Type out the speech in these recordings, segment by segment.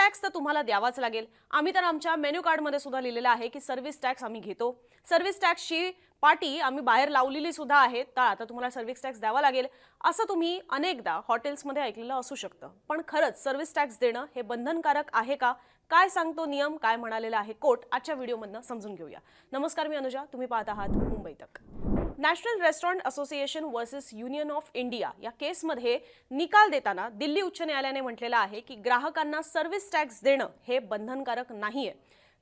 Tax तर तुम्हाला द्यावाच लागेल. आम्ही तर आमच्या मेन्यू कार्डमध्ये सुद्धा लिहिलेलं आहे की सर्व्हिस टॅक्स आम्ही घेतो. सर्व्हिस टॅक्सची पाटी आम्ही बाहेर लावलेली सुद्धा आहे. तर आता तुम्हाला सर्व्हिस टॅक्स द्यावा लागेल. असं तुम्ही अनेकदा हॉटेल्समध्ये ऐकलेलं असू शकतं. पण खरंच सर्व्हिस टॅक्स देणं हे बंधनकारक आहे का? काय सांगतो नियम? काय म्हणालेला आहे कोर्ट? आजच्या व्हिडिओमधनं समजून घेऊया. नमस्कार मी अनुजा. तुम्ही पाहत आहात Mumbai Tak. National restaurant association versus union of India या केसमध्ये निकाल देताना दिल्ली उच्च न्यायालयाने म्हटलेलं आहे की ग्राहकांना सर्व्हिस टॅक्स देणं हे बंधनकारक नाहीये.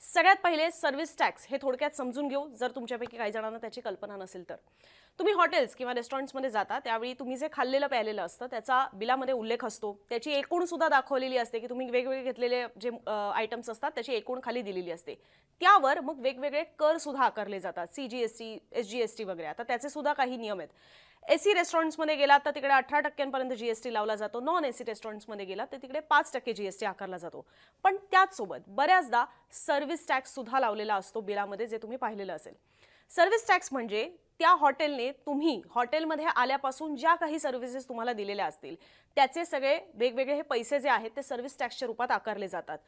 सगळ्यात पहिले सर्व्हिस टॅक्स हे थोडक्यात समजून घेऊ जर तुमच्यापैकी काही जणांना त्याची कल्पना नसेल तर. तुम्ही हॉटेल्स किंवा रेस्टॉरंट्समध्ये जाता त्यावेळी तुम्ही जे खाल्लेलं प्यायलेलं असतं त्याचा बिलामध्ये उल्लेख असतो. त्याची एकूण सुद्धा दाखवलेली असते की तुम्ही वेगवेगळे घेतलेले जे आयटम्स असतात त्याची एकूण खाली दिलेली असते. त्यावर मग वेगवेगळे कर सुद्धा आकारले जातात C G S T S G S T वगैरे. आता त्याचे सुद्धा काही नियम आहेत. एसी रेस्टॉरंट्समध्ये गेलात तर तिकडे अठरा टक्क्यांपर्यंत जी एस टी लावला जातो. नॉन एसी रेस्टॉरंट्समध्ये गेलात तर तिकडे पाच टक्के जी एस टी आकारला जातो. पण त्याचसोबत बऱ्याचदा सर्व्हिस टॅक्स सुद्धा लावलेला असतो बिलामध्ये जे तुम्ही पाहिलेलं असेल. सर्व्हिस टॅक्स म्हणजे त्या हॉटेलने तुम्ही हॉटेलमध्ये आल्यापासून ज्या काही सर्व्हिसेस तुम्हाला दिलेल्या असतील त्याचे सगळे वेगवेगळे हे पैसे जे आहेत ते सर्व्हिस टॅक्सच्या रूपात आकारले जातात.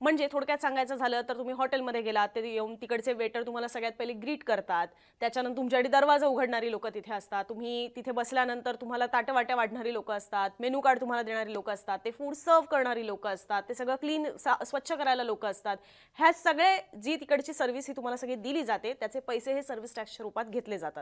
म्हणजे थोडक्यात सांगायचं झालं तर तुम्ही हॉटेलमध्ये गेलात ते येऊन तिकडचे वेटर तुम्हाला सगळ्यात पहिले ग्रीट करतात. त्याच्यानंतर तुमच्याकडे दरवाजा उघडणारी लोक तिथे असतात. तुम्ही तिथे बसल्यानंतर तुम्हाला ताटवाट्या वाढणारी लोक असतात मेनू कार्ड तुम्हाला देणारी लोक असतात ते फूड सर्व करणारी लोक असतात ते सगळं क्लीन स्वच्छ करायला लोक असतात. ह्या सगळे जी तिकडची सर्व्हिस ही तुम्हाला सगळी दिली जाते त्याचे पैसे हे सर्व्हिस टॅक्सच्या रूपात घेतले जातात.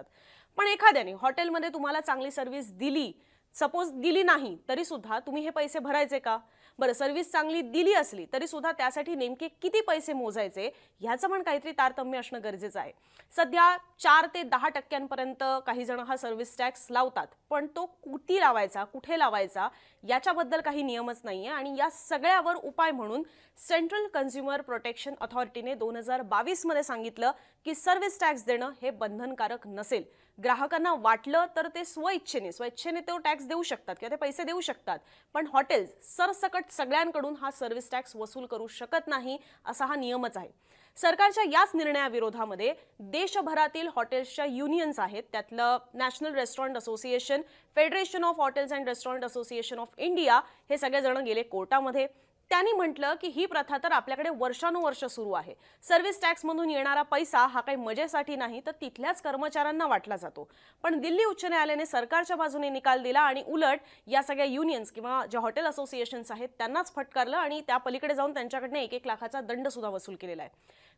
पण एखाद्याने हॉटेलमध्ये तुम्हाला चांगली सर्व्हिस दिली सपोज दिली नाही तरी सुद्धा तुम्ही हे पैसे भरायचे का? बरं सर्व्हिस चांगली दिली असली तरी सुद्धा त्यासाठी नेमके किती पैसे मोजायचे? ह्याचं पण काहीतरी तारतम्य असणं गरजेचं आहे. सध्या चार ते दहा टक्क्यांपर्यंत काही जण हा सर्व्हिस टॅक्स लावतात पण तो कुठे लावायचा कुठे लावायचा याच्याबद्दल काही नियमच नाही आहे आणि या सगळ्यावर उपाय म्हणून सेंट्रल कन्झ्युमर प्रोटेक्शन अथॉरिटीने दोन हजार बावीसमध्ये सांगितलं की सर्व्हिस टॅक्स देणं हे बंधनकारक नसेल. ग्राहकांना वाटलं तर ते स्वइच्छेने स्वइच्छेने तो टॅक्स देऊ शकतात किंवा ते पैसे देऊ शकतात. पण हॉटेल्स सरसकट सगळ्यांकडून हा सर्व्हिस टॅक्स वसूल करू शकत नाही असा हा नियमच आहे. सरकारच्या याच निर्णयाविरोधामध्ये देशभरातील हॉटेल्सच्या युनियन्स आहेत. त्यातलं national restaurant association federation of hotels and restaurant association of India हे सगळेजण गेले कोर्टामध्ये. त्यांनी म्हटलं की ही प्रथा तर आपल्याकडे वर्षानुवर्ष सुरू आहे. सर्व्हिस टॅक्समधून येणारा पैसा हा काही मजेसाठी नाही तर तिथल्याच कर्मचाऱ्यांना वाटला जातो. पण दिल्ली उच्च न्यायालयाने सरकारच्या बाजूने निकाल दिला आणि उलट या सगळ्या युनियन्स किंवा ज्या हॉटेल असोसिएशन्स आहेत त्यांनाच फटकारलं आणि त्या पलीकडे जाऊन त्यांच्याकडनं एक एक लाखाचा दंड सुद्धा वसूल केलेला आहे.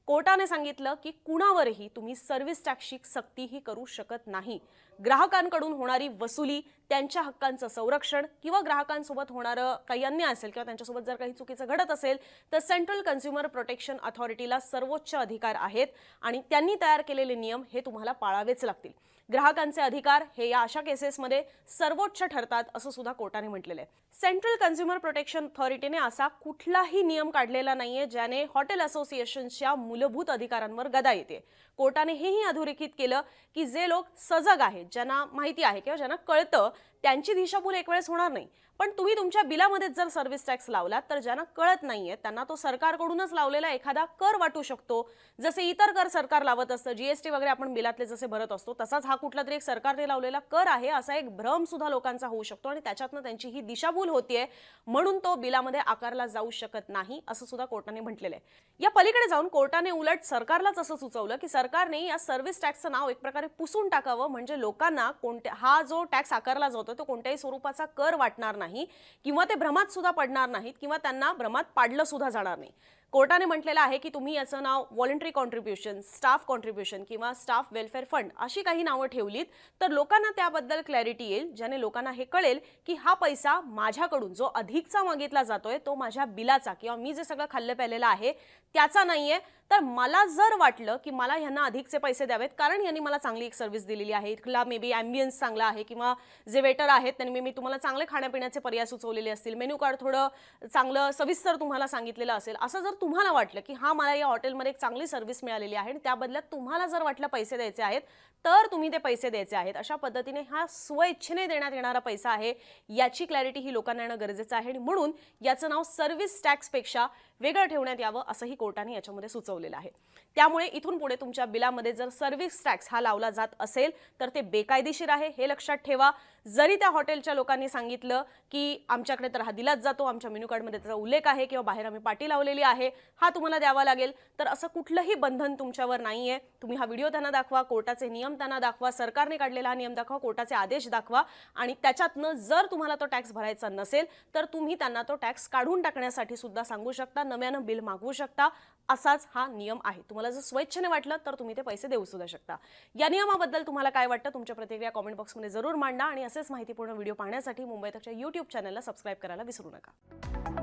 कोर्टाने सांगितलं की कुणावरही तुम्ही सर्व्हिस टॅक्सची सक्तीही करू शकत नाही. ग्राहकांकडून होणारी वसुली त्यांच्या हक्कांचं संरक्षण किंवा ग्राहकांसोबत होणारं काही अन्याय असेल किंवा त्यांच्यासोबत जर काही चुकीचं घडत असेल तर सेंट्रल कन्झ्युमर प्रोटेक्शन अथॉरिटीला सर्वोच्च अधिकार आहेत आणि त्यांनी तयार केलेले नियम हे तुम्हाला पाळावेच लागतील. ग्राहकांचे अधिकार हे या अशा केसेसमध्ये सर्वोच्च ठरतात असं सुद्धा कोर्टाने म्हटलेलं आहे. सेंट्रल कन्झ्युमर प्रोटेक्शन अथॉरिटीने असा कुठलाही नियम काढलेला नाहीये ज्याने हॉटेल असोसिएशनच्या मूलभूत अधिकारांवर गदा येते. कोर्टाने हेही अधोरेखित केलं की जे लोक सजग आहेत ज्यांना माहिती आहे किंवा ज्यांना कळतं त्यांची दिशाभूल एक वेळेस होणार नाही. पण तुम्ही तुमच्या बिलामध्येच जर सर्व्हिस टॅक्स लावलात तर ज्यांना कळत नाहीये त्यांना तो सरकारकडूनच लावलेला एखादा कर वाटू शकतो. जसे इतर कर सरकार लावत असतं जीएसटी वगैरे आपण बिलातले जसे भरत असतो तसाच हा कुठला तरी एक सरकारने लावलेला कर आहे असा एक भ्रम सुद्धा लोकांचा होऊ शकतो आणि त्याच्यातनं त्यांची ही दिशाभूल होतीये म्हणून तो बिलामध्ये आकारला जाऊ शकत नाही असं सुद्धा कोर्टाने म्हटलेलं आहे. या पलीकडे जाऊन कोर्टाने उलट सरकारलाच असं सुचवलं की सरकारने या सर्व्हिस टॅक्सचं नाव एक प्रकारे पुसून टाकावं म्हणजे लोकांना कोणत्या हा जो टॅक्स आकारला जातो तो कोणत्याही स्वरूपाचा कर वाटणार नाही किंवा ते भ्रमात सुद्धा पडणार नाहीत किंवा त्यांना भ्रमात पाडलं सुद्धा जाणार नाही. कोर्टाने म्हटलेलं आहे की तुम्ही याचं नाव व्हॉलंटरी कॉन्ट्रीब्युशन स्टाफ कॉन्ट्रीब्युशन किंवा स्टाफ वेलफेअर फंड अशी काही नावं ठेवलीत. तर लोकांना त्याबद्दल क्लॅरिटी येईल ज्याने लोकांना हे कळेल की हा पैसा माझ्याकडून जो अधिकचा मागितला जातोय तो माझ्या बिलाचा किंवा मी जे सगळं खाल्लं प्यालेलं आहे त्याचा नाहीये. तर मला जर वाटलं की मला ह्यांना अधिकचे पैसे द्यावेत कारण यांनी मला चांगली एक सर्व्हिस दिलेली आहे. इथला मे बी ॲम्बियन्स चांगला आहे किंवा जे वेटर आहेत त्यांनी मे तुम्हाला चांगले खाण्यापिण्याचे पर्याय सुचवलेले असतील. मेन्यू कार्ड थोडं चांगलं सविस्तर तुम्हाला सांगितलेलं असेल. असं जर तुम्हाला वाटलं की हा मला या हॉटेलमध्ये एक चांगली सर्व्हिस मिळालेली आहे आणि त्या बदल्यात तुम्हाला जर वाटलं पैसे द्यायचे आहेत तर तुम्ही ते पैसे द्यायचे आहेत. अशा पद्धतीने हा स्वइच्छेने देण्यात येणारा पैसा आहे याची क्लॅरिटी ही लोकांना येणं गरजेचं आहे आणि म्हणून याचं नाव सर्व्हिस टॅक्सपेक्षा वेगळं ठेवण्यात यावं असंही कोर्टाने याच्यामध्ये सुचवलेलं आहे. त्यामुळे इथून पुढे तुमच्या बिलामध्ये जर सर्व्हिस टॅक्स हा लावला जात असेल तर ते बेकायदेशीर आहे हे लक्षात ठेवा. जरी त्या हॉटेलच्या लोकांनी सांगितलं की आमच्याकडे तर हा दिलाच जातो आमच्या मेन्यू कार्डमध्ये त्याचा उल्लेख आहे किंवा बाहेर आम्ही पाटी लावलेली आहे हा तुम्हाला द्यावा लागेल. तर असं कुठलंही बंधन तुमच्यावर नाही आहे तुम्ही हा व्हिडिओ त्यांना दाखवा कोर्टाचे नियम त्यांना दाखवा सरकारने काढलेला हा नियम दाखवा कोर्टाचे आदेश दाखवा आणि त्याच्यातनं जर तुम्हाला तो टॅक्स भरायचा नसेल तर तुम्ही त्यांना तो टॅक्स काढून टाकण्यासाठी सुद्धा सांगू शकता. नव्यानं बिल मागवू शकता असाच हा नियम आहे. तुम्हाला जर स्वेच्छेने वाटलं तर तुम्ही ते पैसे देऊ सुद्धा शकता. या नियमाबद्दल तुम्हाला काय वाटतं तुमच्या प्रतिक्रिया कॉमेंट बॉक्समध्ये जरूर मांडा आणि असेच माहितीपूर्ण व्हिडिओ पाहण्यासाठी मुंबई तकच्या यूट्यूब चॅनलला सबस्क्राईब करायला विसरू नका.